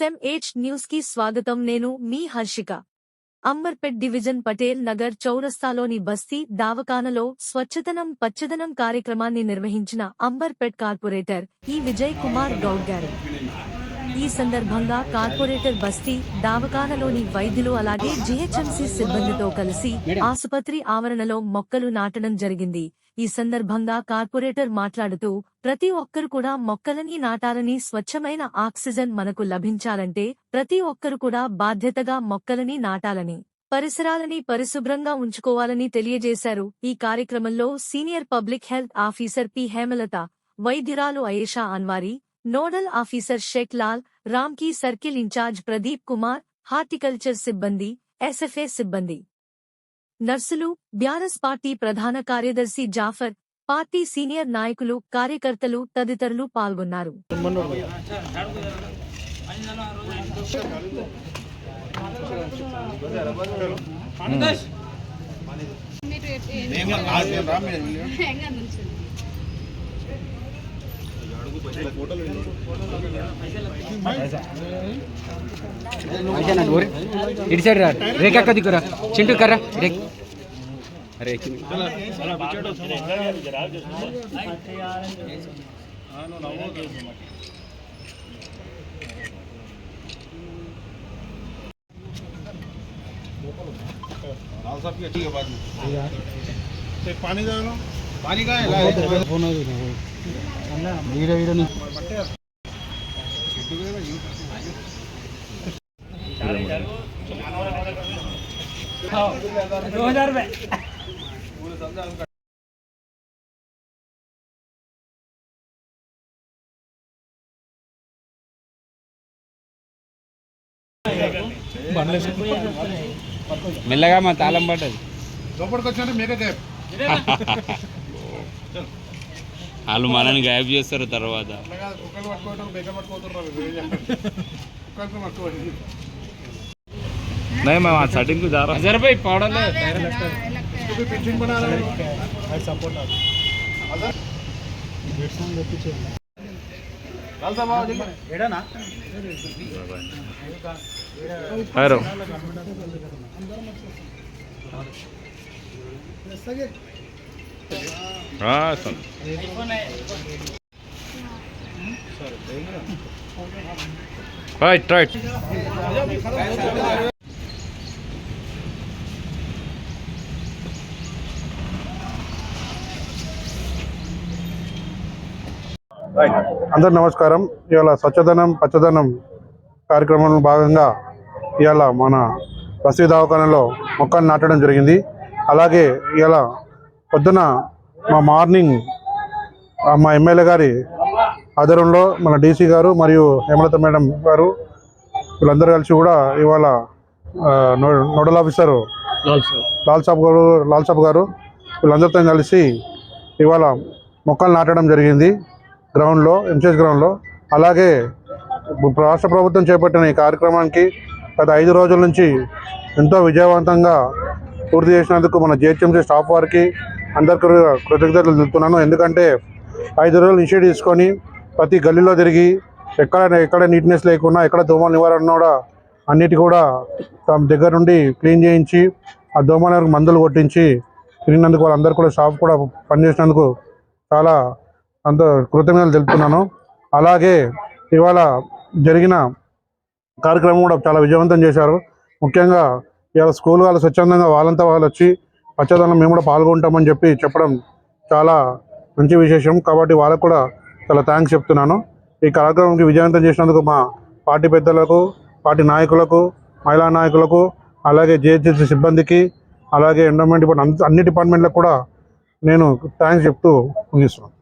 SMH న్యూస్కి స్వాగతం. నేను మీ హర్షిక. అంబర్పేట్ డివిజన్ పటేల్ నగర్ చౌరస్తాలోని బస్తీ దావకానలో స్వచ్ఛతనం పచ్చదనం కార్యక్రమాన్ని నిర్వహించిన అంబర్పేట్ కార్పొరేటర్ ఈ విజయ్ కుమార్ గౌడ్ గారు. ఈ సందర్భంగా కార్పొరేటర్ బస్తీ దావకానలోని వైద్యులు అలాగే జీహెచ్ఎంసీ సిబ్బందితో కలిసి ఆసుపత్రి ఆవరణలో మొక్కలు నాటడం జరిగింది. ఈ సందర్భంగా కార్పొరేటర్ మాట్లాడుతూ ప్రతి ఒక్కరు కూడా మొక్కలని నాటాలని స్వచ్ఛమైన ఆక్సిజన్ మనకు లభించాలంటే ప్రతి ఒక్కరు కూడా బాధ్యతగా మొక్కలని నాటాలని పరిసరాలని పరిశుభ్రంగా ఉంచుకోవాలని తెలియజేశారు. ఈ కార్యక్రమంలో senior public health officer P. Hemalatha వైద్యురాలు Ayesha Anwari nodal officer Sheikh Lal Ramky circle incharge Pradeep Kumar horticulture సిబ్బంది ఎస్ఎఫ్ఏ సిబ్బంది. నర్సులు బ్యారస్ పార్టీ ప్రధాన కార్యదర్శి జాఫర్ పార్టీ సీనియర్ నాయకులు కార్యకర్తలు తదితరులు పాల్గొన్నారు. ऐसा ना गोरे इट साइड रहा रेखा कदी करा चिंटू कर रहा रेख अरे एक साहब की अच्छी है बात में पानी का पानी का है वीडियो नहीं दो हजार रुपये మెల్లగా మా తాళం పడ్డది లోపలికి వచ్చినట్టు మేక గ్యాప్ వాళ్ళు మనని గాయబ్ చేస్తారు తర్వాత అలాగా కుక్కలు పట్టుకోవటం బేక పట్టుకోతున్నారు కుక్కలకు పట్టుకోవాలి नहीं मैं वहाँ सेटिंग को जा रहा हजार रुपये पौड़ल क्योंकि पिचिंग बना रहे हैं सपोर्ट लाल साहब आओ जल्दी एड़ा ना हेलो हाँ सुन రైట్ రైట్ అందరు నమస్కారం. ఇవాళ స్వచ్ఛదనం పచ్చదనం కార్యక్రమంలో భాగంగా ఇవాళ మన బస్తీ దవాఖానలో మొక్కలు నాటడం జరిగింది. అలాగే ఇలా పొద్దున మా మార్నింగ్ మా ఎమ్మెల్యే గారి ఆధ్వర్యంలో మన డీసీ గారు మరియు హేమలత మేడం గారు వీళ్ళందరూ కలిసి కూడా ఇవాళ నోడల్ ఆఫీసరు లాల్ సాబ్ గారు లాల్ సాబ్ గారు వీళ్ళందరితో కలిసి ఇవాళ మొక్కలు నాటడం జరిగింది గ్రౌండ్లో ఎంసీఎస్ గ్రౌండ్లో. అలాగే రాష్ట్ర ప్రభుత్వం చేపట్టిన ఈ కార్యక్రమానికి గత ఐదు రోజుల నుంచి ఎంతో విజయవంతంగా పూర్తి చేసినందుకు మన జిహెచ్ఎంసీ స్టాఫ్ వారికి అందరికీ కృతజ్ఞతలు తెలుపుతున్నాను. ఎందుకంటే ఐదు రోజులు ఇన్షియేట్ తీసుకొని ప్రతి గల్లీలో తిరిగి ఎక్కడ ఎక్కడ నీట్నెస్ లేకుండా ఎక్కడ దోమల నివారణ కూడా అన్నిటి కూడా తమ దగ్గర నుండి క్లీన్ చేయించి ఆ దోమల మందులు కొట్టించి తిరిగినందుకు వాళ్ళందరూ కూడా షాప్ కూడా పనిచేసినందుకు చాలా అంత కృతజ్ఞతలు తెలుపుతున్నాను. అలాగే ఇవాళ జరిగిన కార్యక్రమం కూడా చాలా విజయవంతం చేశారు. ముఖ్యంగా ఇవాళ స్కూల్ వాళ్ళు స్వచ్ఛందంగా వాళ్ళంతా వాళ్ళు వచ్చి పచ్చదనం మేము కూడా పాల్గొంటామని చెప్పి చెప్పడం చాలా మంచి విశేషం. కాబట్టి వాళ్ళకు కూడా చాలా థ్యాంక్స్ చెప్తున్నాను. ఈ కార్యక్రమంకి విజయవంతం చేసినందుకు మా పార్టీ పెద్దలకు పార్టీ నాయకులకు మహిళా నాయకులకు అలాగే జేహెచ్ఎస్సీ సిబ్బందికి అలాగే ఎండోమెంట్ డిపార్ట్మెంట్ అన్ని డిపార్ట్మెంట్లకు కూడా నేను థ్యాంక్స్ చెప్తూ ముగిస్తున్నాను.